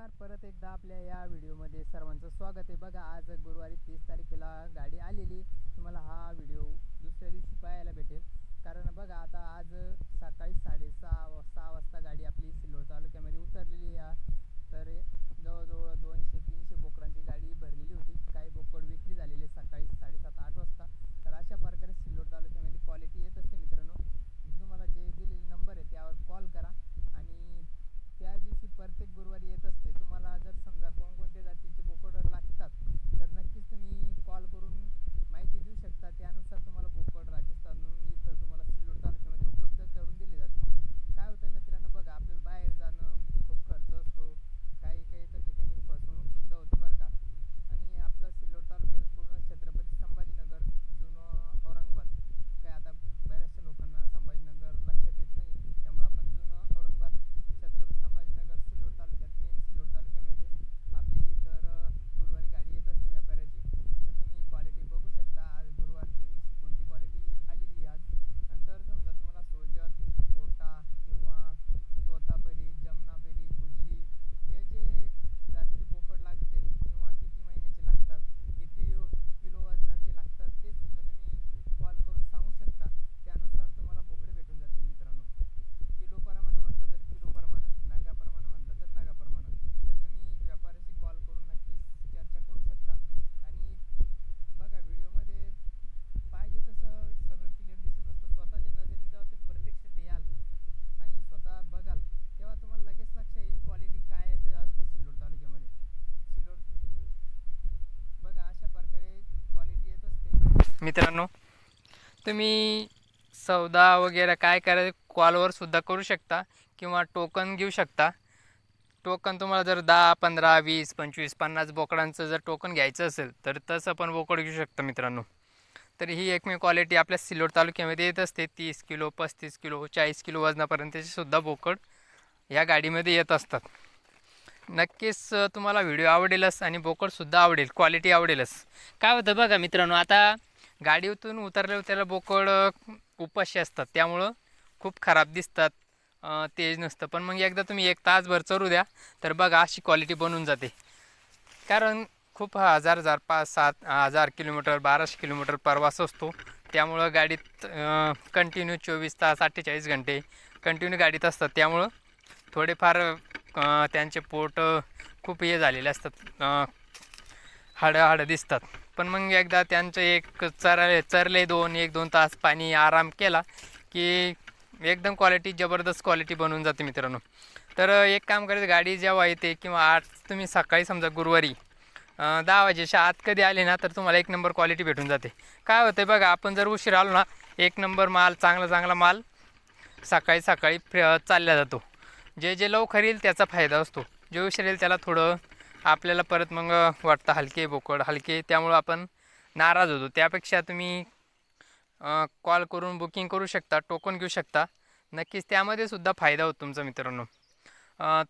नमस्कार. परत एकदा आपल्या या व्हिडिओमध्ये सर्वांचं स्वागत आहे. बघा आज गुरुवारी तीस तारखेला गाडी आलेली. तुम्हाला हा व्हिडिओ दुसऱ्या दिवशी पाहायला भेटेल कारण बघा आता आज सकाळी साडेसहा वा- सहा वाजता गाडी आपली सिल्लोड तालुक्यामध्ये उतरलेली आहे तर जवळजवळ दोनशे तीनशे बोकडांची गाडी भरलेली होती काही बोकड विक्री झालेले सकाळी साडेसात आठ वाजता तर अशा प्रकारे सिल्लोड तालुक्यामध्ये क्वालिटी येत असते मित्रांनो तुम्हाला जे दिलेले नंबर आहे त्यावर कॉल करा आणि त्या दिवशी प्रत्येक गुरुवारी येत असते तुम्हाला जर समजा कोणकोणत्या जातीचे बोकड लागतात तर नक्कीच तुम्ही कॉल करून माहिती देऊ शकता त्यानुसार तुम्हाला बोकड राजस्थानहून इथं तुम्हाला सिल्लोड तालुक्यामध्ये उपलब्ध करून दिले जाते काय होतं मित्रांनो बघा आपल्याला बाहेर जाणं खूप खर्च असतो काही काही तर ठिकाणी फसवणूक सुद्धा होते बरं का आणि आपलं सिल्लोड तालुक्यात पूर्ण छत्रपती संभाजीनगर जुनं औरंगाबाद काय आता बऱ्याचशा लोकांना संभाजीनगर लक्षात येत नाही त्यामुळे आपण जुनं औरंगाबाद छत्रपती संभाजीनगर सिल्लोड तालुक्यात मेन सिल्लोड तालुक्यामध्ये आपली दर अ, गुरुवारी गाडी येत असते व्यापाऱ्याची तर तुम्ही क्वालिटी बघू शकता आज गुरुवारच्या दिवशी कोणती क्वालिटी आलेली आहे आज आणि जर समजा तुम्हाला सोजत कोटा किंवा तोतापरी जमनापरी गुजरी जे जे जातीचे बोकड लागतात किंवा किती महिन्याचे लागतात किती किलो वजनाचे लागतात ते सुद्धा तुम्ही कॉल करून सांगू शकता त्यानुसार तुम्हाला बोकडे भेटून जातील मित्रांनो किलो प्रमाणे म्हटलं तर किलो प्रमाणे नागाप्रमाणे म्हटलं तर नागाप्रमाणे तर तुम्ही व्यापाऱ्याशी कॉल करून नक्कीच चर्चा करू शकता आणि बघा व्हिडिओमध्ये पाहिजे तसं सगळं क्लिअर दिसत असतं स्वतःच्या नजरेने जेव्हा तुम्ही प्रत्यक्षात याल आणि स्वतः बघाल तेव्हा तुम्हाला लगेच लक्ष येईल क्वालिटी काय आहे ते असते सिल्लोड तालुक्यामध्ये सिल्लोड बघा अशा प्रकारे क्वालिटी येत असते मित्रांनो तुम्ही सौदा वगैरे काय करायचं कॉलवर सुद्धा करू शकता किंवा टोकन घेऊ शकता. टोकन तुम्हाला जर दहा पंधरा वीस पंचवीस पन्नास बोकडांचं जर टोकन घ्यायचं असेल तर तसं पण बोकड घेऊ शकता मित्रांनो. तर ही एकमेव क्वालिटी आपल्या सिल्लोड तालुक्यामध्ये येत असते. तीस किलो पस्तीस किलो चाळीस किलो वजनापर्यंतचे सुद्धा बोकड या गाडीमध्ये येत असतात. नक्कीच तुम्हाला व्हिडिओ आवडेलच आणि बोकडसुद्धा आवडेल क्वालिटी आवडेलच. काय होतं बघा मित्रांनो आता गाडीतून उतरल्यावर त्याला बोकड उपाशी असतात. त्यामुळं खूप खराब दिसतात. तेज नसतं. पण मग एकदा तुम्ही एक तासभर चरू द्या तर बघा अशी क्वालिटी बनून जाते. कारण खूप हजार हजार पाच सात हजार किलोमीटर बाराशे किलोमीटर प्रवास असतो. त्यामुळं गाडीत कंटिन्यू चोवीस तास अठ्ठेचाळीस घंटे कंटिन्यू गाडीत असतात. त्यामुळं थोडेफार त्यांचे पोट खूप हे झालेले असतात. हाडं हाडं दिसतात. पण मग एकदा त्यांचं एक चरले चरले दोन एक दोन तास पाणी आराम केला की एकदम क्वालिटी जबरदस्त क्वालिटी बनवून जाते मित्रांनो. तर एक काम करायचं गाडी जेव्हा येते किंवा आठ तुम्ही सकाळी समजा गुरुवारी दहा वाजेच्या आत कधी आले ना तर तुम्हाला एक नंबर क्वालिटी भेटून जाते. काय होतं बघा आपण जर उशीर आलो ना एक नंबर माल चांगला चांगला माल सकाळी सकाळी फ्र- चालला जातो. जे जे लवकर येईल त्याचा फायदा असतो. जे उशीर येईल त्याला थोडं आपल्याला परत मग वाटतं हलके बोकड हलके त्यामुळं आपण नाराज होतो. त्यापेक्षा तुम्ही कॉल करून बुकिंग करू शकता टोकन घेऊ शकता. नक्कीच त्यामध्ये सुद्धा फायदा होतो तुमचा मित्रांनो.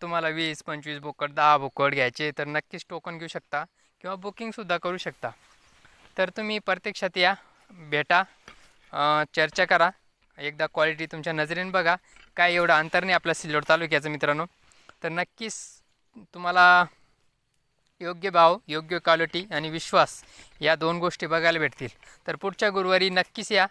तुम्हाला वीस पंचवीस बोकड दहा बोकड घ्यायचे तर नक्कीच टोकन घेऊ शकता किंवा बुकिंगसुद्धा करू शकता. तर तुम्ही प्रत्यक्षात या भेटा चर्चा करा. एकदा क्वालिटी तुमच्या नजरेने बघा. काय एवढं अंतर नाही आपल्या सिल्लोड तालुक्याचं मित्रांनो. तर नक्कीच तुम्हाला योग्य भाव योग्य क्वालिटी आणि विश्वास या दोन गोष्टी बघायला भेटतील. तर पुढच्या गुरुवारी नक्कीच या.